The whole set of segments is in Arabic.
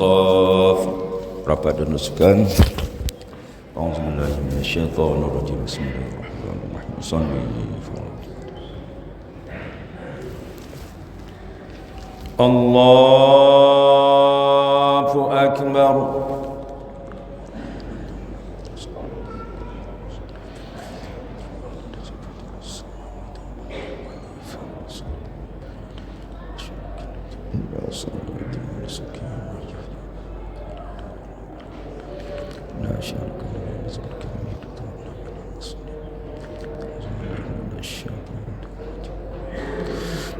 Qaf Rapat dan nusukan Bismillahirrahmanirrahim Bismillahirrahmanirrahim. Bismillahirrahmanirrahim Allahu Akbar Allahu Akbar.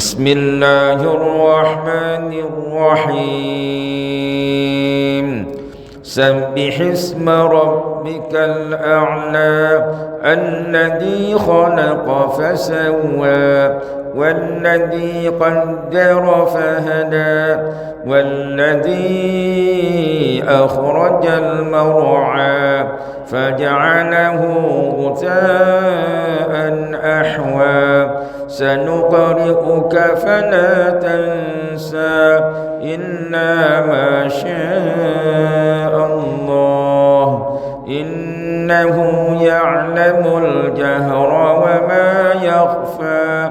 بسم الله الرحمن الرحيم. سبح اسم ربك الأعلى الذي خلق فسوى والذي قدر فهدى والذي أخرج المرعى فجعله غثاء أحوى. سنقرئك فلا تنسى إلا ما شاء الله. إنه يعلم الجهر وما يخفى.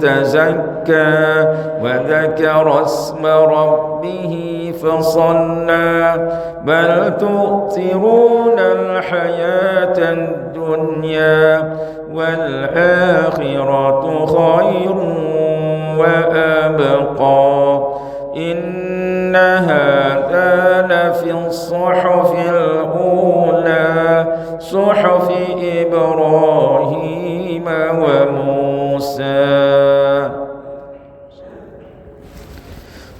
تزكى وذكر اسم ربه فصلى بل تؤثرون الحياة الدنيا والآخرة خير وأبقى إن هذا لفي الصحف الأولى صحف إبراهيم وموسى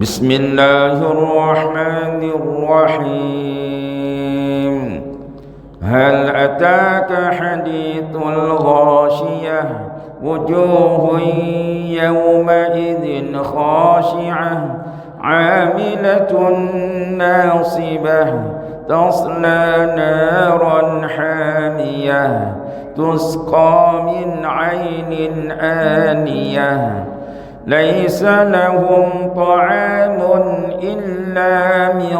بسم الله الرحمن الرحيم. هل أتاك حديث الغاشية؟ وجوه يومئذ خاشعة. عاملة ناصبة. تصلى نارا حامية. تسقى من عين آنية. ليس لهم طعام إلا من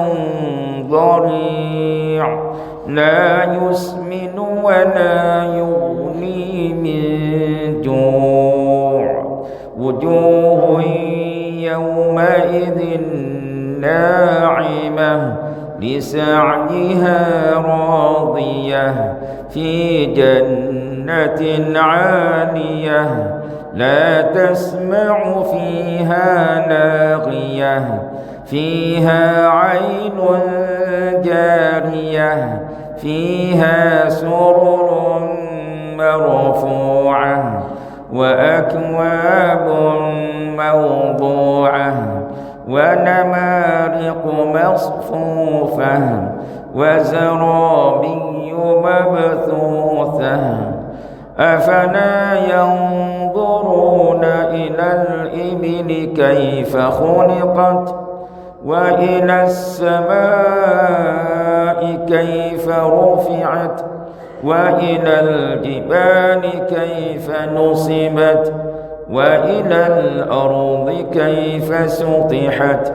ضريع. لا يسمن ولا يغني من جوع. وجوه يومئذ ناعمة لسعيها راضية في جنة عالية. لا تسمع فيها لاغية فيها عين جارية فيها سرر مرفوعة وأكواب موضوعة ونمارق مصفوفة وزرابي مبثوثة. أفلا ينظرون إلى الإبل كيف خلقت وإلى السماء كيف رفعت وإلى الجبال كيف نصبت وإلى الأرض كيف سطحت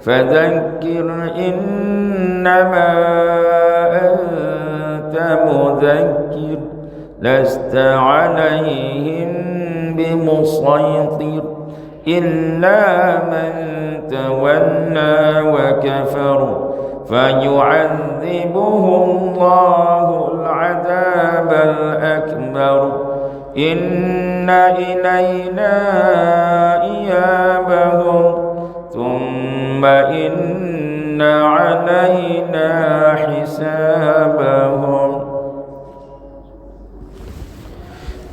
فذكر إنما أنت مذكر لست عليهم بمسيطر إلا من تولى وكفر فيعذبه الله العذاب الأكبر. إن إلينا إيابهم. ثم إن علينا حسابهم.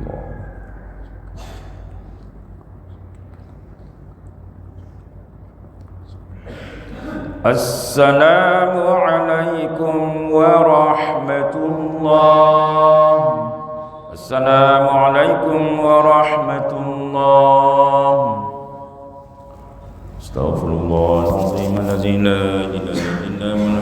الله. السلام عليكم ورحمة الله. السلام عليكم ورحمة الله. استغفر الله العظيم الذي لا إله إلا هو.